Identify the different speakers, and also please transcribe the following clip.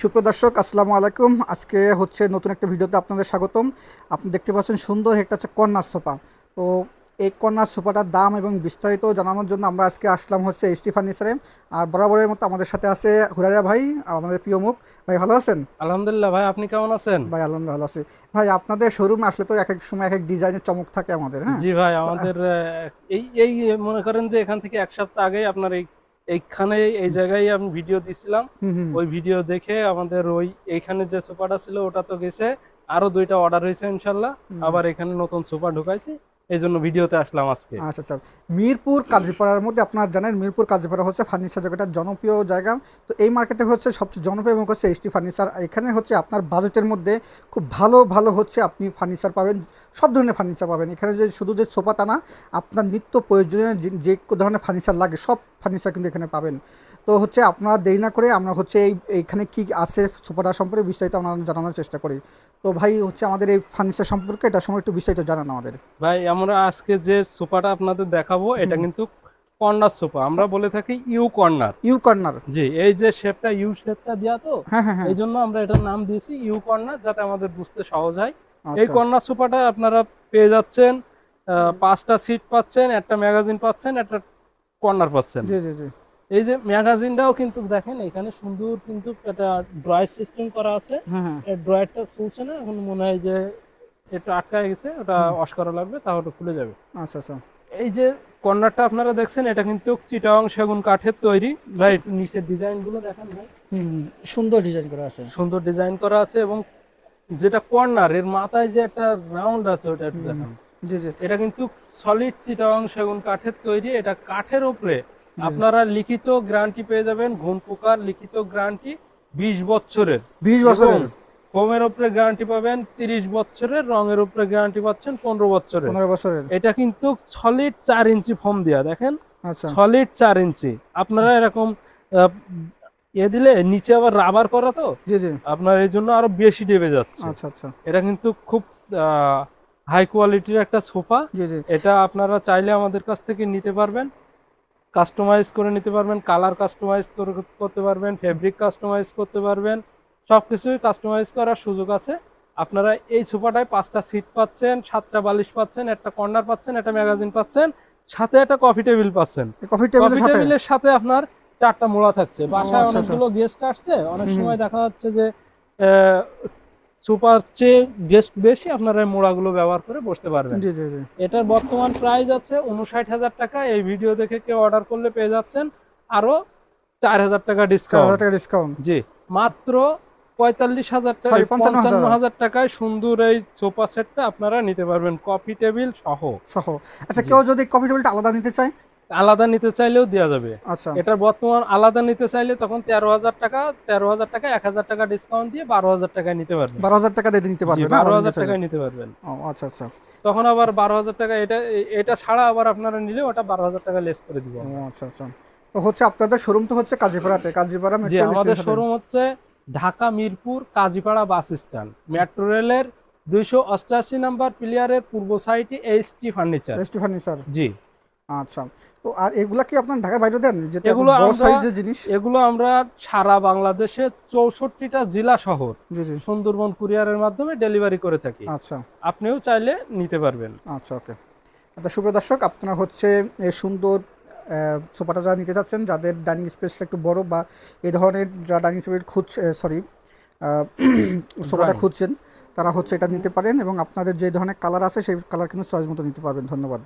Speaker 1: সুপ্রদর্শক আসসালামু আলাইকুম। আজকে হচ্ছে নতুন একটা ভিডিওতে আপনাদের স্বাগতম। আপনি দেখতে পাচ্ছেন সুন্দর একটা হচ্ছে কর্নার সোফা। তো এই কর্নার সোফাটার দাম এবং বিস্তারিত জানানোর জন্য আমরা আজকে আসলাম হচ্ছে এসটি ফার্নিচারে আর বরাবরের মতো আমাদের সাথে আছে হুরারিয়া ভাই আমাদের প্রিয় মুখ। ভাই ভালো আছেন?
Speaker 2: আলহামদুলিল্লাহ ভাই আপনি কেমন আছেন?
Speaker 1: ভাই আলহামদুলিল্লাহ ভালো আছি। ভাই আপনাদের শোরুমে আসলে তো এক এক সময় এক এক ডিজাইনের চমক থাকে আমাদের হ্যাঁ?
Speaker 2: জি ভাই আমাদের এই এই মনে করেন যে এখান থেকে এক সপ্তাহ আগে আপনার এই এইখানে এই জায়গায় আমি ভিডিও দিছিলাম। ওই ভিডিও দেখে আমাদের ওই এইখানে যে সোফাটা ছিল ওটা তো গেছে। আরও দুইটা অর্ডার হয়েছে ইনশাল্লাহ। আবার এখানে নতুন সোফা ঢুকাইছি। এই জন্য ভিডিওতে আসলাম আজকে।
Speaker 1: আচ্ছা আচ্ছা। মিরপুর কাজীপাড়ার মধ্যে আপনারা জানেন মিরপুর কাজীপাড়া হচ্ছে ফার্নিচার জায়গাটা জনপ্রিয় জায়গা। তো এই মার্কেটে হচ্ছে সবচেয়ে জনপ্রিয় এবং হচ্ছে এসটি ফার্নিচার এখানে হচ্ছে আপনার বাজেটের মধ্যে খুব ভালো ভালো হচ্ছে আপনি ফার্নিচার পাবেন। সব ধরনের ফার্নিচার পাবেন। এখানে যে শুধু যে সোফা তা না আপনার নিত্য প্রয়োজনীয় যে- যে ধরনের ফার্নিচার লাগে সব ফার্নিচার কিন্তু এখানে পাবেন। তো হচ্ছে আপনারা দেরি না করে আমরা হচ্ছে এই এইখানে কি আছে সোফাটা সম্পর্কে বিস্তারিত আমরা জানানোর চেষ্টা করি। তো ভাই হচ্ছে আমাদের এই ফার্নিচার সম্পর্কে এটা সময় একটু বিস্তারিত জানান আমাদের।
Speaker 2: ভাই আমরা আজকে যে সোফাটা আপনাদের দেখাবো এটা কিন্তু কর্নার সোফা আমরা বলে থাকি ইউ কর্নার।
Speaker 1: U corner.
Speaker 2: জি এই যে শেপটা ইউ শেপটা দেওয়া তো
Speaker 1: হ্যাঁ হ্যাঁ হ্যাঁ।
Speaker 2: এই জন্য আমরা এটার নাম দিয়েছি ইউ কর্নার যাতে আমাদের বুঝতে সহজ হয়। এই
Speaker 1: আচ্ছা।
Speaker 2: কর্নার সোফাটা আপনারা পেয়ে যাচ্ছেন পাঁচটা সিট পাচ্ছেন একটা ম্যাগাজিন পাচ্ছেন একটা কর্নার পাচ্ছেন।
Speaker 1: জি জি জি।
Speaker 2: এই যে ম্যাগাজিনটাও কিন্তু দেখেন এখানে সুন্দর কিন্তু একটা ড্রয়ার সিস্টেম করা আছে। ড্রয়ারটা খুলছে না এখন মনে হয় যে একটু আটকায় গেছে ওটা ওয়াশ করা লাগবে তাহলে খুলে যাবে।
Speaker 1: আচ্ছা আচ্ছা।
Speaker 2: এই যে কর্নারটা আপনারা দেখছেন এটা কিন্তু চিটাং সেগুন কাঠের তৈরি রাইট? নিচের ডিজাইনগুলো দেখেন ভাই।
Speaker 1: সুন্দর ডিজাইন করা আছে।
Speaker 2: সুন্দর ডিজাইন করা আছে এবং যেটা কর্নার এর মাথায় যে একটা রাউন্ড আছে ওটা একটু। দেখান।
Speaker 1: জি জি।
Speaker 2: এটা কিন্তু সলিড চিটাং সেগুন কাঠের তৈরি। এটা কাঠের উপরে আপনারা লিখিত গ্যারান্টি পেয়ে যাবেন ঘুম পোকার লিখিত গ্যারান্টি বিশ বছরের।
Speaker 1: বিশ বছরের।
Speaker 2: ফোমের উপরে গ্যারান্টি পাবেন তিরিশ বছরের রঙের উপরে গ্যারান্টি পাচ্ছেন পনেরো বছরের।
Speaker 1: পনেরো বছরের।
Speaker 2: এটা কিন্তু সলিড চার ইঞ্চি ফোম দেওয়া দেখেন?
Speaker 1: আচ্ছা।
Speaker 2: সলিড চার ইঞ্চি। আপনারা এরকম আহ, এ দিলে নিচে আবার রাবার করা তো? আপনার এই জন্য আরও বেশি ডেবে যাচ্ছে।
Speaker 1: আচ্ছা আচ্ছা।
Speaker 2: এটা কিন্তু খুব হাই কোয়ালিটির একটা সোফা। এটা আপনারা চাইলে আমাদের কাছ থেকে নিতে পারবেন। কাস্টমাইজ করে নিতে পারবেন কালার কাস্টমাইজ করতে পারবেন ফেব্রিক কাস্টমাইজ করতে পারবেন সব কিছুই কাস্টমাইজ করার সুযোগ আছে। আপনারা এই সোফাটায় পাঁচটা সিট পাচ্ছেন সাতটা বালিশ পাচ্ছেন একটা কর্নার পাচ্ছেন একটা ম্যাগাজিন পাচ্ছেন সাথে একটা কফি টেবিল পাচ্ছেন।
Speaker 1: কফি টেবিলের সাথে?
Speaker 2: আপনার চারটা মোড়া থাকছে। বাসায়
Speaker 1: আচ্ছা, আচ্ছা।
Speaker 2: অনেকগুলো গেস্ট আসছে অনেক। সময় দেখা যাচ্ছে যে সুপার চেয়ে গেস্ট বেশি আপনারা মোড়াগুলো ব্যবহার করে বসতে পারবেন।
Speaker 1: জি জি জি।
Speaker 2: এটার বর্তমান প্রাইস আছে উনষাট হাজার টাকা। এই ভিডিও দেখে কেউ অর্ডার করলে পেয়ে যাচ্ছেন আরও চার হাজার টাকা ডিসকাউন্ট
Speaker 1: টাকা ডিসকাউন্ট
Speaker 2: জি। মাত্র পঁয়তাল্লিশ হাজার টাকা
Speaker 1: 55,000
Speaker 2: পঞ্চান্ন হাজার। টাকায় সুন্দর এই সোফা সেটটা আপনারা নিতে পারবেন। কফি টেবিল সহ।
Speaker 1: সহ। আচ্ছা কেউ যদি কফি টেবিলটা আলাদা নিতে চায়?
Speaker 2: আলাদা নিতে চাইলেও দেওয়া যাবে।
Speaker 1: আচ্ছা।
Speaker 2: এটার বর্তমান আলাদা নিতে চাইলে তখন তেরো হাজার টাকা তেরো হাজার টাকা এক হাজার টাকা ডিসকাউন্ট দিয়ে বারো হাজার টাকায় নিতে পারবেন।
Speaker 1: বারো হাজার টাকা নিতে পারবে না?
Speaker 2: বারো হাজার টাকায় নিতে পারবেন।
Speaker 1: আচ্ছা আচ্ছা।
Speaker 2: তখন আবার বারো হাজার টাকা এটা এটা ছাড়া আবার আপনারা নিলে ওটা বারো হাজার টাকা লেস করে দিব।
Speaker 1: আচ্ছা আচ্ছা। তো হচ্ছে আপনাদের শোরুম তো হচ্ছে কাজীপাড়াতে। কাজীপাড়া মেট্রো
Speaker 2: আমাদের শোরুম হচ্ছে Dhaka Mirpur Kazipara bus stand metro রেলের দুইশো অষ্টাশি নাম্বার প্লেয়ারের পূর্ব সাইডে এইচটি ফার্নিচার
Speaker 1: এসটি ফার্নিচার
Speaker 2: জি।
Speaker 1: আচ্ছা। তো আর এগুলা কি আপনার ঢাকার বাইরে দেন? যেটা
Speaker 2: এগুলো
Speaker 1: বড় সাইজের জিনিস?
Speaker 2: এগুলো আমরা সারা বাংলাদেশে চৌষট্টিটা জেলা শহর সুন্দরবন কুরিয়ারের মাধ্যমে ডেলিভারি করে থাকি।
Speaker 1: আচ্ছা।
Speaker 2: আপনিও চাইলে নিতে পারবেন।
Speaker 1: আচ্ছা ওকে। আচ্ছা শুভ দর্শক আপনারা হচ্ছে এই সুন্দর সোফাটা যারা নিতে চাচ্ছেন যাদের ডাইনিং স্পেসটা একটু বড় বা এই ধরনের যারা ডাইনিং স্পেস খুঁজছে সরি সোফাটা খুঁজছেন তারা হচ্ছে এটা নিতে পারেন এবং আপনাদের যে ধরনের কালার আছে সেই কালার কিন্তু চয়েস মতো নিতে পারবেন। ধন্যবাদ।